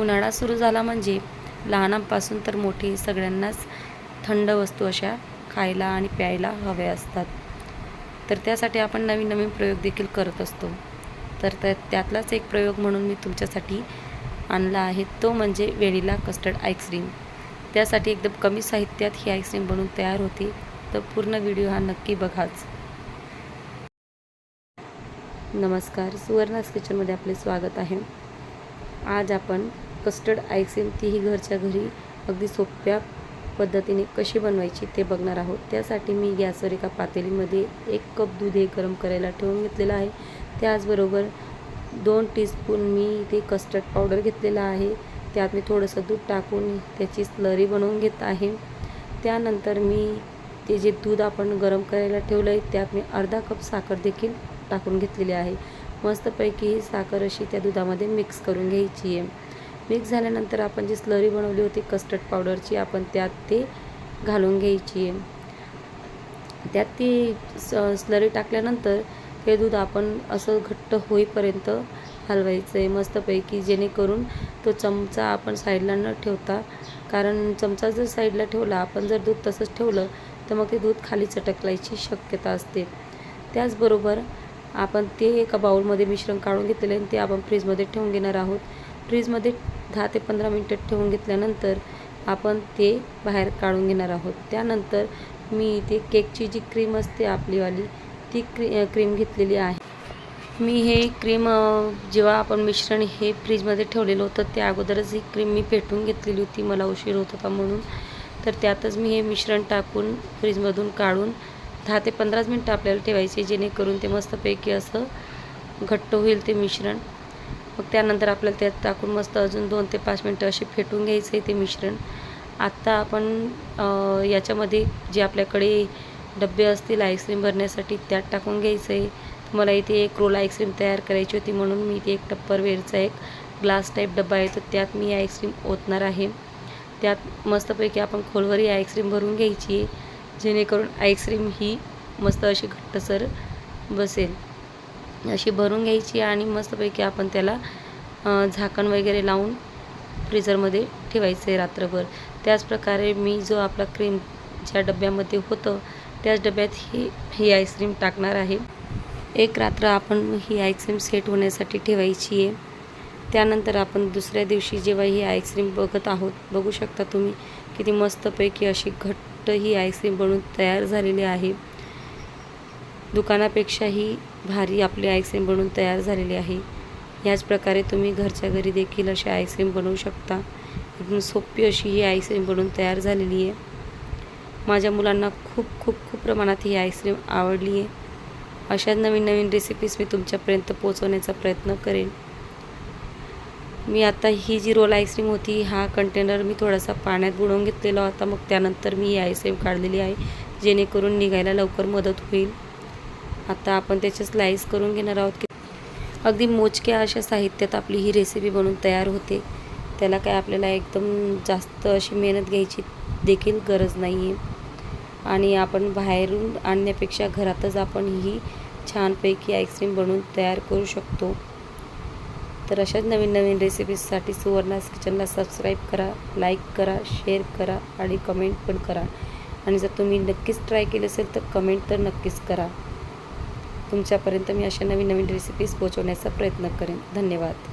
उन्हाळा सुरू झाला म्हणजे लहानांपासून तर मोठे सगळ्यांनाच थंड वस्तू अशा खायला आणि प्यायला हव्या असतात. तर त्यासाठी आपण नवीन नवीन प्रयोग देखील करत असतो. तर त्या त्यातलाच एक प्रयोग म्हणून मी तुमच्यासाठी आणला आहे. तो म्हणजे वेणीला कस्टर्ड आईस्क्रीम त्यासाठी एकदम कमी साहित्यात ही आईस्क्रीम बनवून तयार होते. तर पूर्ण व्हिडिओ हा नक्की बघाच. नमस्कार. सुवर्णास किचनमध्ये आपले स्वागत आहे. आज आपण कस्टर्ड आईस्क्रीम तीही घरच्या घरी अगदी सोप्या पद्धतीने कशी बनवायची ते बघणार आहोत. त्यासाठी मी गॅसवर एका पातेलीमध्ये एक कप दूध हे गरम करायला ठेवून घेतलेलं आहे. त्याचबरोबर दोन टीस्पून मी इथे कस्टर्ड पावडर घेतलेला आहे. त्यात मी थोडंसं दूध टाकून त्याची स्लरी बनवून घेत आहे. त्यानंतर मी ते जे दूध आपण गरम करायला ठेवलं आहे त्यात मी अर्धा कप साखर देखील टाकून घेतलेली आहे. मस्तपैकी ही साखर अशी त्या दुधामध्ये मिक्स करून घ्यायची आहे. मिक्स झाल्यानंतर आपण जी स्लरी बनवली होती कस्टर्ड पावडरची आपण त्यात ते घालून घ्यायची. आहे त्यात ती स स्लरी टाकल्यानंतर ते दूध आपण असं घट्ट होईपर्यंत हलवायचं आहे मस्तपैकी जेणेकरून तो चमचा आपण साईडला न ठेवता कारण चमचा जर साईडला ठेवला आपण जर दूध तसंच ठेवलं तर मग ते दूध खाली चटकलायची शक्यता असते. त्याचबरोबर आपण ते एका बाउलमध्ये मिश्रण काढून घेतले आणि ते आपण फ्रीजमध्ये ठेवून घेणार आहोत. फ्रीजमध्ये दहा ते पंधरा मिनटं ठेवून घेतल्यानंतर आपण ते बाहेर काढून घेणार आहोत. त्यानंतर मी इथे केकची जी क्रीम असते आपलीवाली ती क्री क्रीम घेतलेली आहे. मी हे क्रीम जेव्हा आपण मिश्रण हे फ्रीजमध्ये ठेवलेलं होतं त्या अगोदरच ही क्रीम मी पेटून घेतलेली होती मला उशीर होत होता म्हणून. तर त्यातच मी हे मिश्रण टाकून फ्रीजमधून काढून दहा ते पंधराच मिनटं आपल्याला ठेवायचे जेणेकरून ते मस्तपैकी असं घट्ट होईल ते मिश्रण. मग त्यानंतर आपल्याला त्यात टाकून मस्त अजून दोन ते पाच मिनटं असे फेटून घ्यायचं आहे ते मिश्रण. आत्ता आपण याच्यामध्ये जे आपल्याकडे डबे असतील आईस्क्रीम भरण्यासाठी त्यात टाकून घ्यायचं. आहे मला इथे एक रोल आईस्क्रीम तयार करायची होती म्हणून मी इथे एक टप्परवेअरचा एक ग्लास टाईप डबा आहे तर त्यात मी आईस्क्रीम ओतणार आहे. त्यात मस्तपैकी आपण खोलवर ही आईस्क्रीम भरून घ्यायची आहे जेणेकरून आईस्क्रीम ही मस्त अशी घट्टसर बसेल. अशी भरून घ्यायची आणि मस्तपैकी आपण त्याला झाकण वगैरे लावून फ्रीझरमध्ये ठेवायचं आहे रात्रभर. त्याचप्रकारे मी जो आपला क्रीम ज्या डब्यामध्ये होतं त्याच डब्यात ही ही आईस्क्रीम टाकणार आहे. एक रात्र आपण ही आईस्क्रीम सेट होण्यासाठी ठेवायची आहे. त्यानंतर आपण दुसऱ्या दिवशी जेव्हा ही आईस्क्रीम बघत आहोत बघू शकता तुम्ही किती मस्तपैकी अशी घट्ट ही आईस्क्रीम बनवून तयार झालेली आहे. दुकानापेक्षाही भारी आपली आईस्क्रीम बनवून तयार झालेली आहे. याच प्रकारे तुम्ही घरच्या घरी देखील अशी आईस्क्रीम बनवू शकता. एकदम सोपी अशी ही आईस्क्रीम बनवून तयार झालेली आहे. माझ्या मुलांना खूप खूप खूप प्रमाणात ही आईस्क्रीम आवडली आहे. अशाच नवीन नवीन रेसिपीज मी तुमच्यापर्यंत पोचवण्याचा प्रयत्न करेन. मी आता ही जी रोल आईस्क्रीम होती हा कंटेनर मी थोडासा पाण्यात बुडवून घेतलेला होता. मग त्यानंतर मी ही आईस्क्रीम काढलेली आहे. जेणेकरून निघायला लवकर मदत होईल. आता आपण त्याचे स्लाईस करून घेणार आहोत की अगदी मोजक्या अशा साहित्यात आपली ही रेसिपी बनवून तयार होते. त्याला काय आपल्याला एकदम जास्त अशी मेहनत घ्यायची देखील गरज नाही आहे आणि आपण बाहेरून आणण्यापेक्षा घरातच आपण ही छानपैकी आईस्क्रीम बनवून तयार करू शकतो. तर अशाच नवीन नवीन रेसिपीजसाठी सुवर्णास किचनला सबस्क्राईब करा लाईक करा शेअर करा आणि कमेंट पण करा. आणि जर तुम्ही नक्कीच ट्राय केले असेल तर कमेंट तर नक्कीच करा. तुमच्यापर्यंत मी अशा नवीन नवीन रेसिपीज पोहोचवण्याचा प्रयत्न करेन. धन्यवाद.